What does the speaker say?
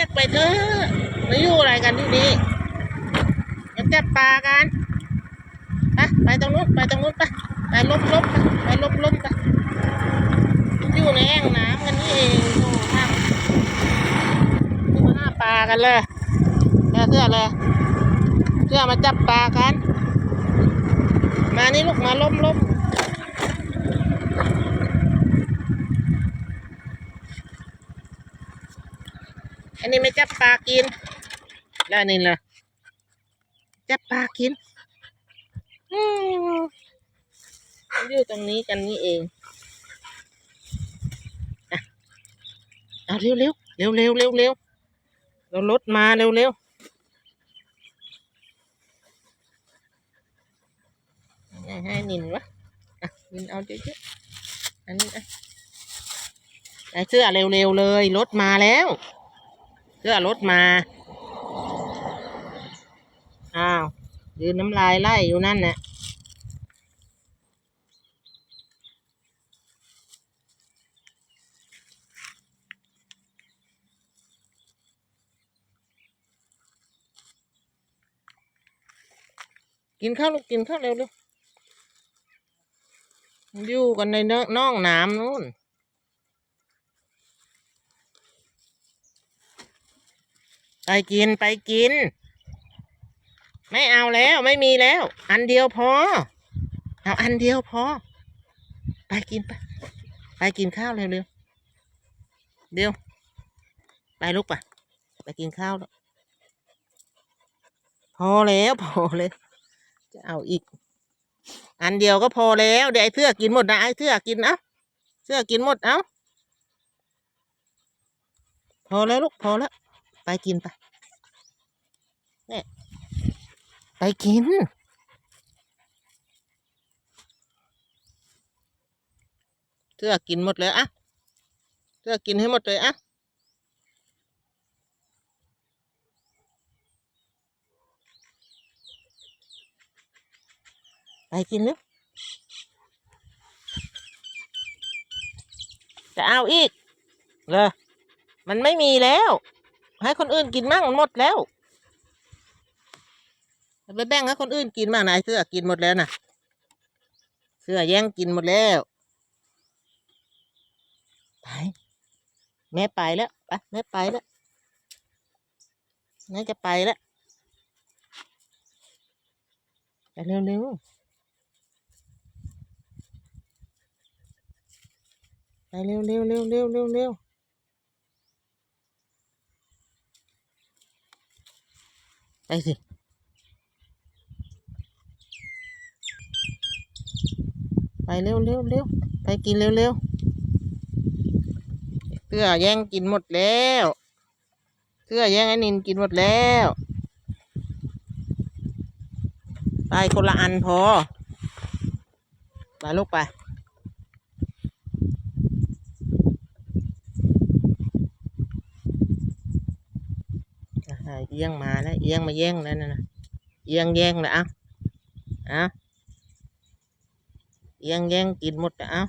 ียกไปเถอะมาอยู่อะไรกันที่นี่จะจับปลากันไปไปตรงนู้นไปตรงนู้นไปไปลบลบไปไปลบลบไปอยู่ในแอ่งน้ำกันนี่เองโอ้ทางนี่มาหาปลากันเลยเสื้อเสื้อเลยเสื้อมาจับปลากัน มานี่ลูกมาล้มล้ม อันนี้ไม่จับปลากิน แล้วนนี่ล่ะจับปลากินอืมมันอยู่ตรงนี้กันนี่เองเอาเร็วเร็วเร็วเร็วเร็วเร็วเรารถมาเร็วเร็วให้นินวะอะนินเอาเยอะๆอันนี้อะใส่เสื้อเร็วๆเลยรถมาแล้ว เสื้อรถมา อ้าว ยืนน้ำลายไล่อยู่นั่นน่ะกินข้าวลูกกินข้าวเร็วเร็วอยู่กันในเนน่องน้ำนู่น ไปกินไปกิน ไม่เอาแล้วไม่มีแล้ว อันเดียวพอ เอาอันเดียวพอ ไปกินไปไปกินข้าวเร็วเร็วเดี๋ยวไปลูกไปไปกินข้าวแล้วพอแล้วพอเลย จะเอาอีก อันเดียวก็พอแล้วเดี๋ยวไอ้เสื้อกินหมดนะไอ้เสื้อกินเอาเสื้อกินหมดเอาพอแล้วลูกพอแล้ว ไปกินไปเนี่ยไปกิน เสื้อกินหมดเลยอะเสื้อกินให้หมดเลยอะไปกินเร็วจะเอาอีกเหรอมันไม่มีแล้ว ให้คนอื่นกินมั่งมันหมดแล้วไปแบ่งให้คนอื่นกินบ้างนะไอ้เสื้อกินหมดแล้วนะเสื้อแย่งกินหมดแล้วไปแม่ไปแล้วไปแม่ไปแล้วแม่จะไปแล้วไปเร็วเร็วไปเร็วเร็วเร็วเร็วเร็วเร็ว ไปสิไปเร็วเร็วเร็วไปกินเร็วเร็วเสื้อแย่งกินหมดแล้วเสื้อแย่งไอ้นินกินหมดแล้วไปคนละอันพอไปลูกไป เอียงมาแล้วเอียงมาแย่งแล้วนะนะเอียงแย่งแล้วอะอะเอียงแย่งกินหมดแล้วเอา